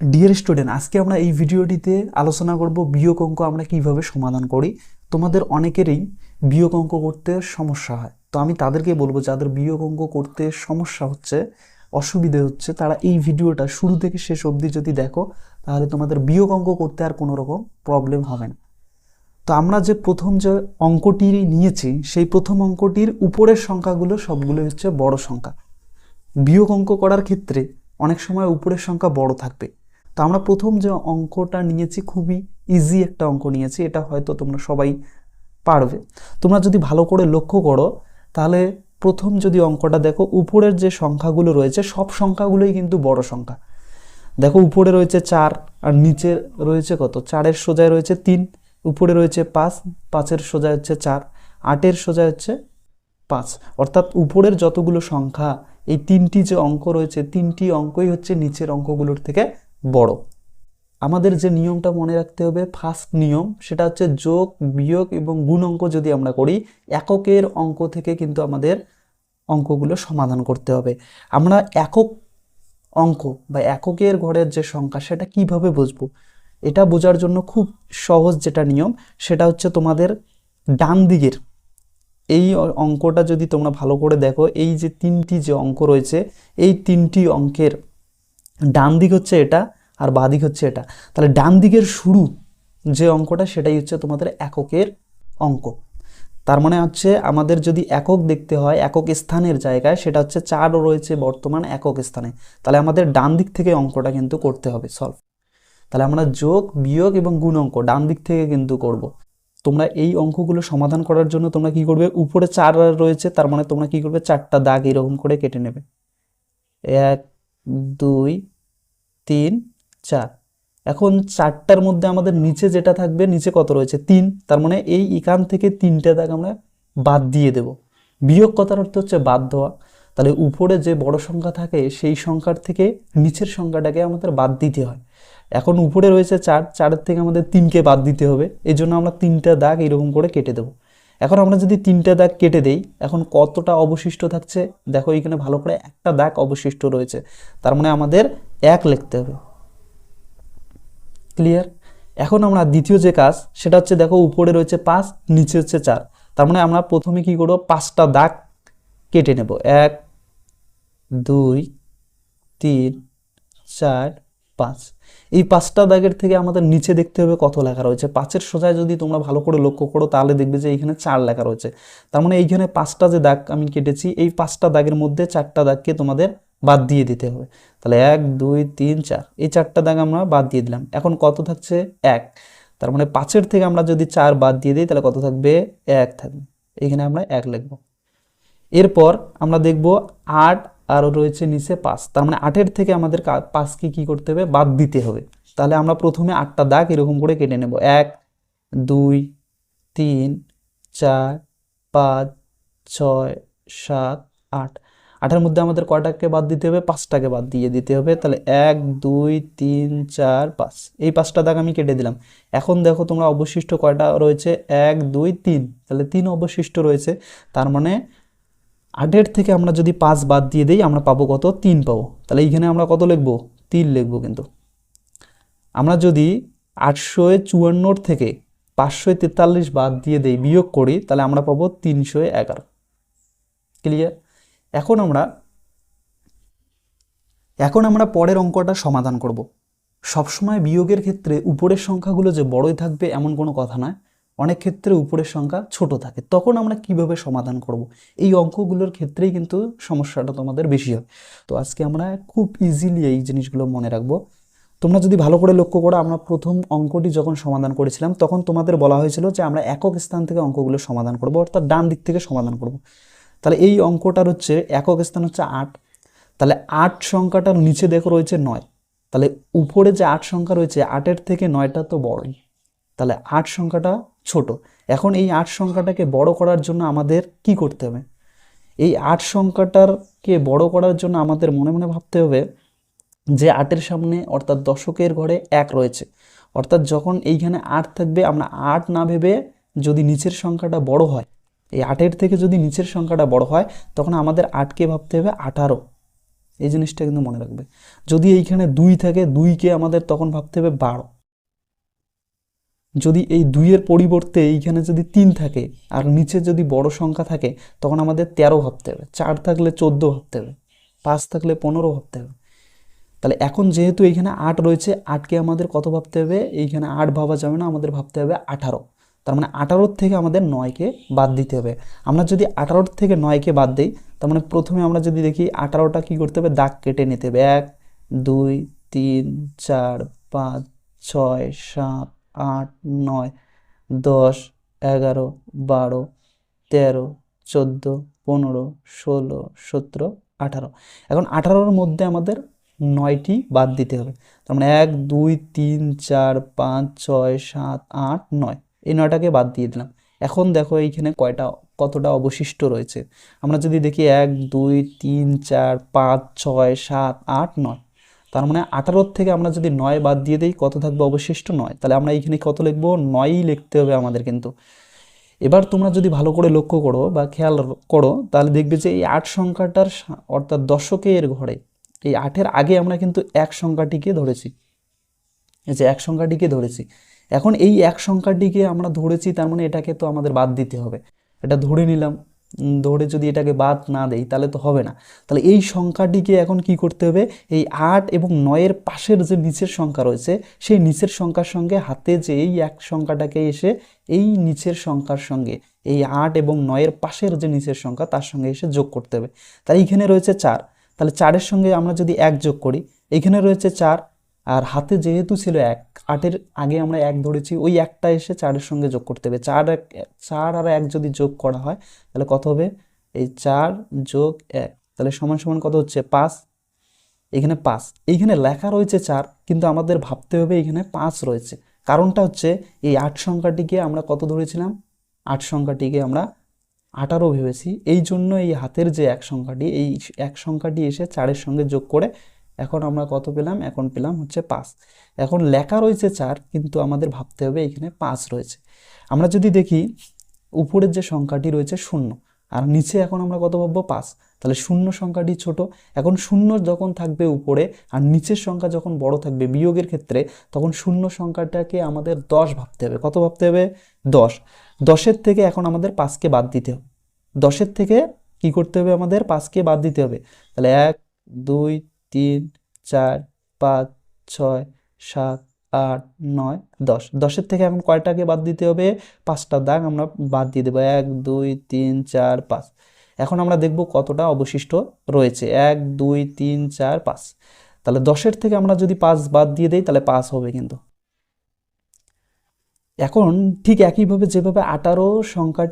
Dear student আজকে আমরা এই ভিডিওটিতে আলোচনা করব বিয়োগ অঙ্ক আমরা কীভাবে সমাধান করি। তোমাদের অনেকেরই বিয়োগ অঙ্ক করতে সমস্যা হয়। তো আমি তাদেরকে বলব, যাদের বিয়োগ অঙ্ক করতে সমস্যা হচ্ছে, অসুবিধে হচ্ছে, তারা এই ভিডিওটা শুরু থেকে শেষ অবধি যদি দেখো, তাহলে তোমাদের বিয়োগ অঙ্ক করতে আর কোনো রকম প্রবলেম হবে না। তো আমরা যে প্রথম যে অঙ্কটি নিয়েছি, সেই প্রথম অঙ্কটির উপরের সংখ্যাগুলো সবগুলো হচ্ছে বড় সংখ্যা। বিয়োগ অঙ্ক করার ক্ষেত্রে অনেক সময় উপরের সংখ্যা বড় থাকবে। তো আমরা প্রথম যে অঙ্কটা নিয়েছি, খুবই ইজি একটা অঙ্ক নিয়েছি, এটা হয়তো তোমরা সবাই পারবে। তোমরা যদি ভালো করে লক্ষ্য করো, তাহলে প্রথম যদি অঙ্কটা দেখো, উপরের যে সংখ্যাগুলো রয়েছে, সব সংখ্যাগুলোই কিন্তু বড় সংখ্যা। দেখো, উপরে রয়েছে চার, আর নিচে রয়েছে কত? চারের সোজায় রয়েছে তিন, উপরে রয়েছে পাঁচ, পাঁচের সোজায় হচ্ছে চার, আটের সোজায় হচ্ছে পাঁচ। অর্থাৎ উপরের যতগুলো সংখ্যা, এই তিনটি যে অঙ্ক রয়েছে, তিনটি অঙ্কই হচ্ছে নিচের অঙ্কগুলোর থেকে বড়। আমাদের যে নিয়মটা মনে রাখতে হবে ফার্স্ট নিয়ম সেটা হচ্ছে যোগ, বিয়োগ এবং গুণ অঙ্ক যদি আমরা করি, এককের অঙ্ক থেকে কিন্তু আমাদের অঙ্কগুলো সমাধান করতে হবে। আমরা একক অঙ্ক বা এককের ঘরের যে সংখ্যা সেটা কীভাবে বুঝব? এটা বোঝার জন্য খুব সহজ যেটা নিয়ম, সেটা হচ্ছে তোমাদের ডান দিকের এই অঙ্কটা যদি তোমরা ভালো করে দেখো, এই যে তিনটি যে অঙ্ক রয়েছে, এই তিনটি অঙ্কের ডান দিক হচ্ছে এটা আর বাঁ দিক হচ্ছে এটা। তাহলে ডান দিকের শুরু যে অঙ্কটা, সেটাই হচ্ছে তোমাদের এককের অঙ্ক। তার মানে হচ্ছে আমাদের যদি একক দেখতে হয়, একক স্থানের জায়গায় সেটা হচ্ছে চার রয়েছে বর্তমান একক স্থানে। তাহলে আমাদের ডান দিক থেকে অঙ্কটা কিন্তু করতে হবে সলভ তাহলে আমরা যোগ, বিয়োগ এবং গুণ অঙ্ক ডান দিক থেকে কিন্তু করব। তোমরা এই অঙ্কগুলো সমাধান করার জন্য তোমরা কি করবে? উপরে চার রয়েছে, তার মানে তোমরা কি করবে? চারটা দাগ এরকম করে কেটে নেবে। এক দুই, তিন, চার। এখন চারটার মধ্যে আমাদের নিচে যেটা থাকবে, নিচে কত রয়েছে? তিন। তার মানে এই এখান থেকে তিনটে দাগ আমরা বাদ দিয়ে দেব। বিয়োগ কথার অর্থ হচ্ছে বাদ দেওয়া। তাহলে উপরে যে বড় সংখ্যা থাকে, সেই সংখ্যার থেকে নিচের সংখ্যাটাকে আমাদের বাদ দিতে হয়। এখন উপরে রয়েছে চার, চারের থেকে আমাদের তিনকে বাদ দিতে হবে। এই জন্য আমরা তিনটা দাগ এরকম করে কেটে দেবো। এখন আমরা যদি তিনটা দাগ কেটে দেই, এখন কতটা অবশিষ্ট থাকছে? দেখো এখানে ভালো করে একটা দাগ অবশিষ্ট রয়েছে। তার মানে আমাদের এক লিখতে হবে। ক্লিয়ার এখন আমরা দ্বিতীয় যে কাজ, সেটা হচ্ছে দেখো উপরে রয়েছে পাঁচ, নিচে হচ্ছে চার। তার মানে আমরা প্রথমে কি করব? পাঁচটা দাগ কেটে নেব। এক, দুই, তিন, চার পাঁচ। এই পাঁচটা দাগের থেকে আমাদের নিচে দেখতে হবে কত লেখা রয়েছে। পাঁচের সোজায় যদি তোমরা ভালো করে লক্ষ্য করো, তাহলে দেখবে যে এইখানে চার লেখা রয়েছে। তার মানে এইখানে পাঁচটা যে দাগ আমি কেটেছি, এই পাঁচটা দাগের মধ্যে চারটা দাগকে তোমাদের বাদ দিয়ে দিতে হবে। তাহলে এক, দুই, তিন, চার। এই চারটা দাগ আমরা বাদ দিয়ে দিলাম। এখন কত থাকছে? এক। তার মানে পাঁচের থেকে আমরা যদি চার বাদ দিয়ে দিই, তাহলে কত থাকবে? এক থাকবে। এখানে আমরা এক লিখব। এরপর আমরা দেখব আট আর রয়েছে নিচে পাঁচ। তার মানে আটের থেকে আমাদের কা- পাঁচকে কি করতে হবে? বাদ দিতে হবে। তাহলে আমরা প্রথমে আটটা দাগ এরকম করে কেটে নেব। এক, দুই, তিন, চার, পাঁচ, ছয়, সাত, আট। আটের মধ্যে আমাদের কয়টাকে বাদ দিতে হবে? পাঁচটাকে বাদ দিয়ে দিতে হবে। তাহলে এক, দুই, তিন, চার, পাঁচ। এই পাঁচটা দাগ আমি কেটে দিলাম। এখন দেখো তোমরা অবশিষ্ট কয়টা রয়েছে? এক, দুই, তিন। তাহলে তিন অবশিষ্ট রয়েছে। তার মানে আটের থেকে আমরা যদি পাঁচ বাদ দিয়ে দিই, আমরা পাবো কত? তিন পাবো। তাহলে এইখানে আমরা কত লিখব? তিন লিখব কিন্তু। আমরা যদি আটশো চুয়ান্নর থেকে পাঁচশো তেতাল্লিশ বাদ দিয়ে দেই, বিয়োগ করি, তাহলে আমরা পাবো তিনশো এগারো। ক্লিয়ার এখন আমরা এখন আমরা পরের অঙ্কটা সমাধান করব। সবসময় বিয়োগের ক্ষেত্রে উপরের সংখ্যাগুলো যে বড়ই থাকবে এমন কোনো কথা নয়। অনেক ক্ষেত্রে উপরের সংখ্যা ছোট থাকে। তখন আমরা কীভাবে সমাধান করব? এই অঙ্কগুলোর ক্ষেত্রেই কিন্তু সমস্যাটা তোমাদের বেশি হয়। তো আজকে আমরা খুব ইজিলি এই জিনিসগুলো মনে রাখব। তোমরা যদি ভালো করে লক্ষ্য করো, আমরা প্রথম অঙ্কটি যখন সমাধান করেছিলাম, তখন তোমাদের বলা হয়েছিল যে আমরা একক স্থান থেকে অঙ্কগুলো সমাধান করব, অর্থাৎ ডান দিক থেকে সমাধান করব। তাহলে এই অঙ্কটার হচ্ছে, একক স্থান হচ্ছে আট। তাহলে আট সংখ্যাটার নিচে দেখো রয়েছে নয়। তাহলে উপরে যে আট সংখ্যা রয়েছে, আটের থেকে নয়টা তো বড়ই। তাহলে আট সংখ্যাটা ছোট। এখন এই আট সংখ্যাটাকে বড় করার জন্য আমাদের কি করতে হবে? এই আট সংখ্যাটারকে বড় করার জন্য আমাদের মনে মনে ভাবতে হবে যে আটের সামনে অর্থাৎ দশকের ঘরে এক রয়েছে। অর্থাৎ যখন এইখানে আট থাকবে, আমরা আট না ভেবে যদি নিচের সংখ্যাটা বড় হয়, এই আটের থেকে যদি নিচের সংখ্যাটা বড় হয়, তখন আমাদের আটকে ভাবতে হবে আঠারো। এই জিনিসটা কিন্তু মনে রাখবে। যদি এইখানে দুই থাকে, দুইকে আমাদের তখন ভাবতে হবে বারো। যদি এই দুইয়ের পরিবর্তে এইখানে যদি তিন থাকে আর নিচে যদি বড় সংখ্যা থাকে, তখন আমাদের তেরো ভাবতে হবে। চার থাকলে চোদ্দ ভাবতে হবে। পাঁচ থাকলে পনেরো ভাবতে হবে। তাহলে এখন যেহেতু এইখানে আট রয়েছে, আটকে আমাদের কত ভাবতে হবে? এইখানে আট ভাবা যাবে না, আমাদের ভাবতে হবে আঠারো। তার মানে আঠারোর থেকে আমাদের নয়কে বাদ দিতে হবে। আমরা যদি আঠারোর থেকে নয়কে বাদ দিই, তার মানে প্রথমে আমরা যদি দেখি আঠারোটা কী করতে হবে? দাগ কেটে নিতে হবে। এক, দুই, তিন, চার, পাঁচ, ছয়, সাত আট, নয়, দশ, এগারো, বারো, তেরো, চোদ্দ, পনেরো, ষোলো, সতেরো, আঠারো। এখন আঠারোর মধ্যে আমাদের নয়টি বাদ দিতে হবে। তার মানে এক, দুই, তিন, চার, পাঁচ, ছয়, সাত, আট, নয়। এই নয়টাকে বাদ দিয়ে দিলাম। এখন দেখো এইখানে কয়টা, কতটা অবশিষ্ট রয়েছে। আমরা যদি দেখি এক, দুই, তিন, চার, পাঁচ, ছয়, সাত, আট, নয়। তার মানে আঠারোর থেকে আমরা যদি নয় বাদ দিয়ে দিই, কত থাকবে অবশিষ্ট নয়? তাহলে আমরা এইখানে কত লিখব? নয়ই লিখতে হবে আমাদের কিন্তু। এবার তোমরা যদি ভালো করে লক্ষ্য করো বা খেয়াল করো, তাহলে দেখবে যে এই আট সংখ্যাটার অর্থাৎ দশকের ঘরে, এই আটের আগে আমরা কিন্তু এক সংখ্যাটিকে ধরেছি। এই যে এক সংখ্যাটিকে ধরেছি। এখন এই এক সংখ্যাটিকে আমরা ধরেছি, তার মানে এটাকে তো আমাদের বাদ দিতে হবে। এটা ধরে নিলাম। ধরে যদি এটাকে বাদ না দেই, তাহলে তো হবে না। তাহলে এই সংখ্যাটিকে এখন কি করতে হবে? এই আট এবং নয়ের পাশের যে নিচের সংখ্যা রয়েছে, সেই নিচের সংখ্যার সঙ্গে হাতে যে এই এক সংখ্যাটাকে এসে এই নিচের সংখ্যার সঙ্গে, এই আট এবং নয়ের পাশের যে নিচের সংখ্যা, তার সঙ্গে এসে যোগ করতে হবে। তাই এইখানে রয়েছে চার। তাহলে চারের সঙ্গে আমরা যদি এক যোগ করি এখানে রয়েছে চার। আর হাতে যেহেতু ছিল এক, আটের আগে আমরা এক ধরেছি, ওই একটা এসে চারের সঙ্গে যোগ করতে হবে। চার এক, চার আর এক যদি যোগ করা হয়, তাহলে কত হবে? এই চার যোগ এক, তাহলে সমান সমান কত হচ্ছে? পাঁচ। এখানে পাঁচ। এইখানে লেখা রয়েছে চার, কিন্তু আমাদের ভাবতে হবে এখানে পাঁচ রয়েছে। কারণটা হচ্ছে, এই আট সংখ্যাটিকে আমরা কত ধরেছিলাম? আট সংখ্যাটিকে আমরা আঠারো ভেবেছি। এই জন্য এই হাতের যে এক সংখ্যাটি, এই এক সংখ্যাটি এসে চারের সঙ্গে যোগ করে এখন আমরা কত পেলাম? এখন পেলাম হচ্ছে পাঁচ। এখন লেখা রয়েছে চার, কিন্তু আমাদের ভাবতে হবে এখানে পাঁচ রয়েছে। আমরা যদি দেখি, উপরের যে সংখ্যাটি রয়েছে শূন্য, আর নিচে এখন আমরা কত ভাববো? পাঁচ। তাহলে শূন্য সংখ্যাটি ছোট। এখন শূন্য যখন থাকবে উপরে, আর নিচের সংখ্যা যখন বড় থাকবে বিয়োগের ক্ষেত্রে, তখন শূন্য সংখ্যাটাকে আমাদের দশ ভাবতে হবে। কত ভাবতে হবে? দশ। দশের থেকে এখন আমাদের পাঁচকে বাদ দিতে হবে। দশের থেকে কি করতে হবে আমাদের? পাঁচকে বাদ দিতে হবে। তাহলে এক, দুই তিন, চার, পাঁচ, ছয়, সাত, আট, নয়, দশ। দশের থেকে এখন কয়টাকে বাদ দিতে হবে? পাঁচটা দাগ আমরা বাদ দিয়ে দেবো। এক, দুই, তিন, চার, পাঁচ। এখন আমরা দেখব কতটা অবশিষ্ট রয়েছে। এক, দুই, তিন, চার, পাঁচ। তাহলে দশের থেকে আমরা যদি পাঁচ বাদ দিয়ে দেই, তাহলে পাঁচ হবে কিন্তু। এখন ঠিক একইভাবে যেভাবে আঠারো সংখ্যা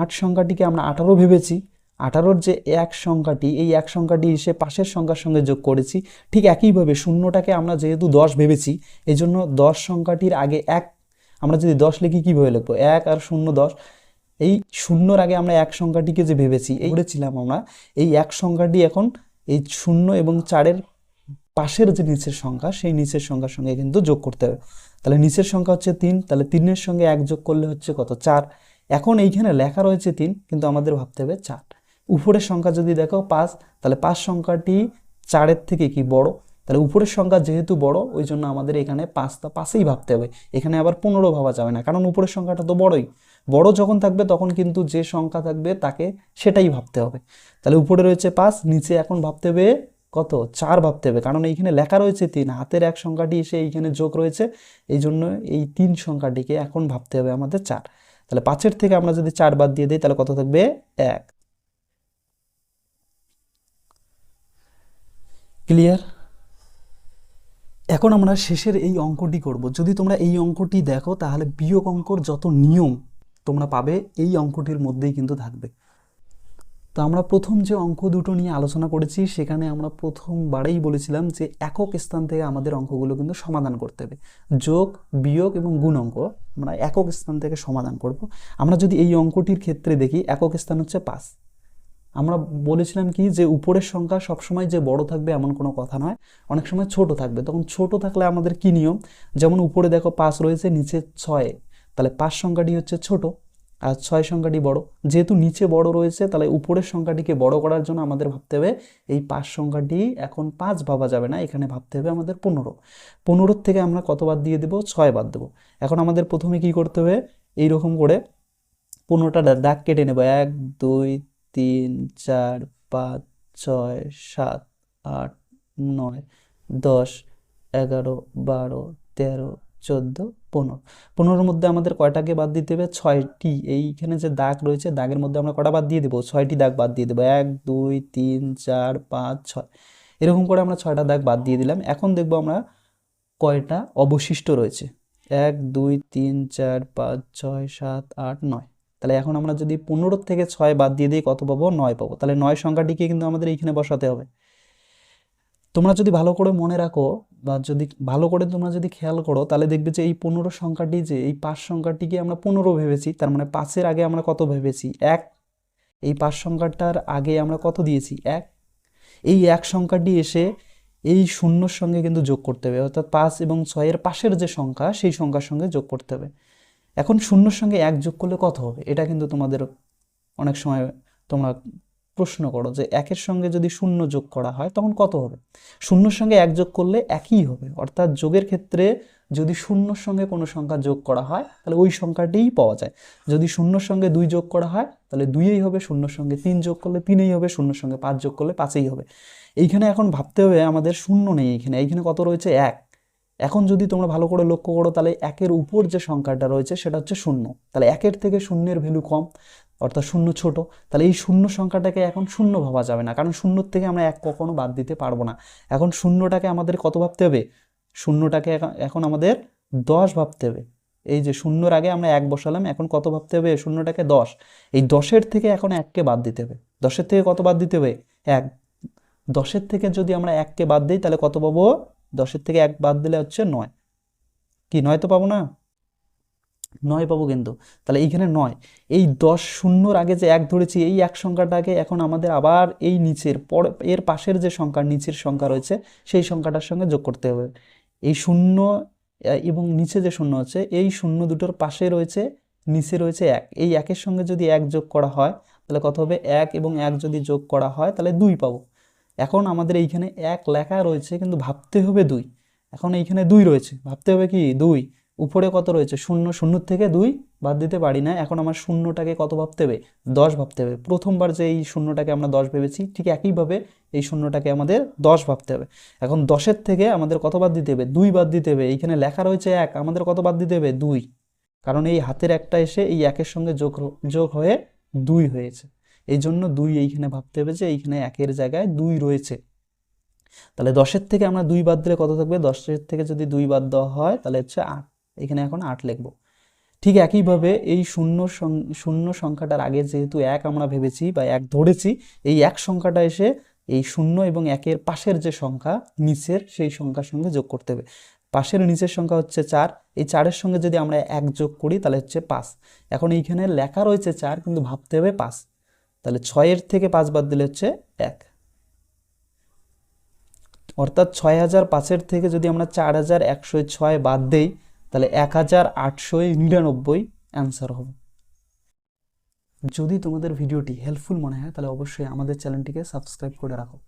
আট সংখ্যাটিকে আমরা আঠারো ভেবেছি আঠারোর যে এক সংখ্যাটি, এই এক সংখ্যাটি এসে পাশের সংখ্যার সঙ্গে যোগ করেছি, ঠিক একইভাবে শূন্যটাকে আমরা যেহেতু দশ ভেবেছি এই জন্য দশ সংখ্যাটির আগে এক, আমরা যদি দশ লিখি কীভাবে লিখব? এক আর শূন্য দশ। এই শূন্যর আগে আমরা এক সংখ্যাটিকে যে ভেবেছি, এই বলেছিলাম আমরা, এই এক সংখ্যাটি এখন এই শূন্য এবং চারের পাশের যে নিচের সংখ্যা, সেই নিচের সংখ্যার সঙ্গে কিন্তু যোগ করতে হবে। তাহলে নিচের সংখ্যা হচ্ছে তিন, তাহলে তিনের সঙ্গে এক যোগ করলে হচ্ছে কত? চার। এখন এইখানে লেখা রয়েছে তিন, কিন্তু আমাদের ভাবতে হবে চার। উপরের সংখ্যা যদি দেখো পাঁচ, তাহলে পাঁচ সংখ্যাটি চারের থেকে কি বড়? তাহলে উপরের সংখ্যা যেহেতু বড়, ওই জন্য আমাদের এখানে পাঁচটা পাশেই ভাবতে হবে। এখানে আবার পনেরো ভাবা যাবে না, কারণ উপরের সংখ্যাটা তো বড়ই। বড় যখন থাকবে, তখন কিন্তু যে সংখ্যা থাকবে তাকে সেটাই ভাবতে হবে। তাহলে উপরে রয়েছে পাঁচ, নিচে এখন ভাবতে হবে কত? চার ভাবতে হবে, কারণ এইখানে লেখা রয়েছে তিন, হাতের এক সংখ্যাটি এসে এইখানে যোগ রয়েছে। এই জন্য এই তিন সংখ্যাটিকে এখন ভাবতে হবে আমাদের চার। তাহলে পাঁচের থেকে আমরা যদি চার বাদ দিয়ে দিই, তাহলে কত থাকবে? এক। ক্লিয়ার এখন আমরা শেষের এই অঙ্কটি করব। যদি তোমরা এই অঙ্কটি দেখো, তাহলে বিয়োগ অঙ্কর যত নিয়ম তোমরা পাবে, এই অঙ্কটির মধ্যেই কিন্তু থাকবে। তো আমরা প্রথম যে অঙ্ক দুটো নিয়ে আলোচনা করেছি, সেখানে আমরা প্রথমবারেই বলেছিলাম যে একক স্থান থেকে আমাদের অঙ্কগুলো কিন্তু সমাধান করতে হবে। যোগ, বিয়োগ এবং গুণ অঙ্ক আমরা একক স্থান থেকে সমাধান করব। আমরা যদি এই অঙ্কটির ক্ষেত্রে দেখি, একক স্থান হচ্ছে পাঁচ। আমরা বলেছিলাম কি যে উপরের সংখ্যা সবসময় যে বড় থাকবে এমন কোনো কথা নয়, অনেক সময় ছোট থাকবে। তখন ছোট থাকলে আমাদের কি নিয়ম? যেমন উপরে দেখো পাঁচ রয়েছে, নিচে ছয়। তাহলে পাঁচ সংখ্যাটি হচ্ছে ছোট আর ছয় সংখ্যাটি বড়। যেহেতু নিচে বড় রয়েছে, তাহলে উপরের সংখ্যাটিকে বড় করার জন্য আমাদের ভাবতে হবে, এই পাঁচ সংখ্যাটি এখন পাঁচ ভাবা যাবে না, এখানে ভাবতে হবে আমাদের পনেরো। পনেরোর থেকে আমরা কত বাদ দিয়ে দেবো? ছয় বাদ দেবো। এখন আমাদের প্রথমে কি করতে হবে? এই রকম করে পনেরোটা দাগ কেটে নেব। এক, দুই তিন, চার, পাঁচ, ছয়, সাত, আট, নয়, দশ, এগারো, বারো, তেরো, চোদ্দ, পনেরো। পনেরোর মধ্যে আমাদের কয়টাকে বাদ দিতে হবে? ছয়টি। এইখানে যে দাগ রয়েছে, দাগের মধ্যে আমরা কটা বাদ দিয়ে দেবো? ছয়টি দাগ বাদ দিয়ে দেবো। এক, দুই, তিন, চার, পাঁচ, ছয়। এরকম করে আমরা ছয়টা দাগ বাদ দিয়ে দিলাম। এখন দেখব আমরা কয়টা অবশিষ্ট রয়েছে। এক, দুই, তিন, চার, পাঁচ, ছয়, সাত, আট, নয়। তাহলে এখন আমরা যদি পনেরো থেকে ছয় বাদ দিয়ে দিই, কত পাবো? নয় পাবো। তাহলে নয় সংখ্যাটিকে কিন্তু আমাদের এইখানে বসাতে হবে। তোমরা যদি ভালো করে মনে রাখো বা যদি ভালো করে তোমরা যদি খেয়াল করো, তাহলে দেখবে যে এই পনেরো সংখ্যাটি যে এই পাঁচ সংখ্যাটিকে আমরা পনেরো ভেবেছি, তার মানে পাঁচের আগে আমরা কত ভেবেছি? এক। এই পাঁচ সংখ্যাটার আগে আমরা কত দিয়েছি? এক। এই এক সংখ্যাটি এসে এই শূন্যর সঙ্গে কিন্তু যোগ করতে হবে। অর্থাৎ পাঁচ এবং ছয়ের পাশের যে সংখ্যা, সেই সংখ্যার সঙ্গে যোগ করতে হবে। এখন শূন্যর সঙ্গে এক যোগ করলে কত হবে? এটা কিন্তু তোমাদের অনেক সময় তোমরা প্রশ্ন করো যে একের সঙ্গে যদি শূন্য যোগ করা হয় তখন কত হবে? শূন্যর সঙ্গে এক যোগ করলে একই হবে। অর্থাৎ যোগের ক্ষেত্রে যদি শূন্যর সঙ্গে কোনো সংখ্যা যোগ করা হয়, তাহলে ওই সংখ্যাটিই পাওয়া যায়। যদি শূন্যর সঙ্গে দুই যোগ করা হয়, তাহলে দুইয়েই হবে। শূন্যর সঙ্গে তিন যোগ করলে তিনেই হবে। শূন্যর সঙ্গে পাঁচ যোগ করলে পাঁচেই হবে। এইখানে এখন ভাবতে হবে আমাদের শূন্য নেই এইখানে এইখানে কত রয়েছে? এক। এখন যদি তোমরা ভালো করে লক্ষ্য করো, তাহলে একের উপর যে সংখ্যাটা রয়েছে সেটা হচ্ছে শূন্য। তাহলে একের থেকে শূন্যের ভ্যালু কম, অর্থাৎ শূন্য ছোট, তাহলে এই শূন্য সংখ্যাটাকে এখন শূন্য ভাবা যাবে না, কারণ শূন্যর থেকে আমরা এক কখনো বাদ দিতে পারব না। এখন শূন্যটাকে আমাদের কত ভাবতে হবে? শূন্যটাকে এখন- আমাদের দশ ভাবতে হবে। এই যে শূন্যর আগে আমরা এক বসালাম, এখন কত ভাবতে হবে? শূন্যটাকে দশ। এই দশের থেকে এখন এককে বাদ দিতে হবে। দশের থেকে কত বাদ দিতে হবে? এক। দশের থেকে যদি আমরা এককে বাদ দিই, তাহলে কত পাবো? দশের থেকে এক বাদ দিলে হচ্ছে নয়। কি, নয় তো পাবো না? নয় পাবো কিন্তু। তাহলে এইখানে নয়। এই দশ শূন্যর আগে যে এক ধরেছি, এই এক সংখ্যাটাকে এখন আমাদের আবার এই নিচের পর, এর পাশের যে সংখ্যা, নিচের সংখ্যা রয়েছে, সেই সংখ্যাটার সঙ্গে যোগ করতে হবে। এই শূন্য এবং নিচে যে শূন্য আছে, এই শূন্য দুটোর পাশে রয়েছে, নিচে রয়েছে এক। এই একের সঙ্গে যদি এক যোগ করা হয়, তাহলে কত হবে? এক এবং এক যদি যোগ করা হয়, তাহলে দুই পাবো। এখন আমাদের এইখানে এক লেখা রয়েছে, কিন্তু ভাবতে হবে দুই। এখন এইখানে দুই রয়েছে। ভাবতে হবে কি? দুই। উপরে কত রয়েছে? শূন্য। শূন্য থেকে দুই বাদ দিতে পারি না। এখন আমার শূন্যটাকে কত ভাবতে হবে? দশ ভাবতে হবে। প্রথমবার যে এই শূন্যটাকে আমরা দশ ভেবেছি, ঠিক একইভাবে এই শূন্যটাকে আমাদের দশ ভাবতে হবে। এখন দশের থেকে আমাদের কত বাদ দিতে হবে? দুই বাদ দিতে হবে। এইখানে লেখা রয়েছে এক, আমাদের কত বাদ দিতে হবে? দুই। কারণ এই হাতের একটা এসে এই একের সঙ্গে যোগ যোগ হয়ে দুই হয়েছে। এই জন্য দুই এইখানে ভাবতে হবে যে এইখানে একের জায়গায় দুই রয়েছে। তাহলে দশের থেকে আমরা দুই বাদ দিলে কত থাকবে? দশের থেকে যদি দুই বাদ দেওয়া হয়, তাহলে হচ্ছে আট। এখানে এখন আট লিখব। ঠিক একইভাবে এই শূন্য শূন্য সংখ্যাটার আগে যেহেতু এক আমরা ভেবেছি বা এক ধরেছি, এই এক সংখ্যাটা এসে এই শূন্য এবং একের পাশের যে সংখ্যা, নিচের সেই সংখ্যার সঙ্গে যোগ করতে হবে। পাশের নিচের সংখ্যা হচ্ছে চার। এই চারের সঙ্গে যদি আমরা এক যোগ করি, তাহলে হচ্ছে পাঁচ। এখন এইখানে লেখা রয়েছে চার, কিন্তু ভাবতে হবে পাঁচ। তাহলে ছয়ের থেকে পাঁচ বাদ দিলে হচ্ছে এক। অর্থাৎ ছয় হাজার পাঁচের থেকে যদি আমরা চার হাজার একশো ছয় বাদ দেই, তাহলে এক হাজার আটশো নিরানব্বই অ্যান্সার হবে। যদি তোমাদের ভিডিওটি হেল্পফুল মনে হয়, তাহলে অবশ্যই আমাদের চ্যানেলটিকে সাবস্ক্রাইব করে রাখো।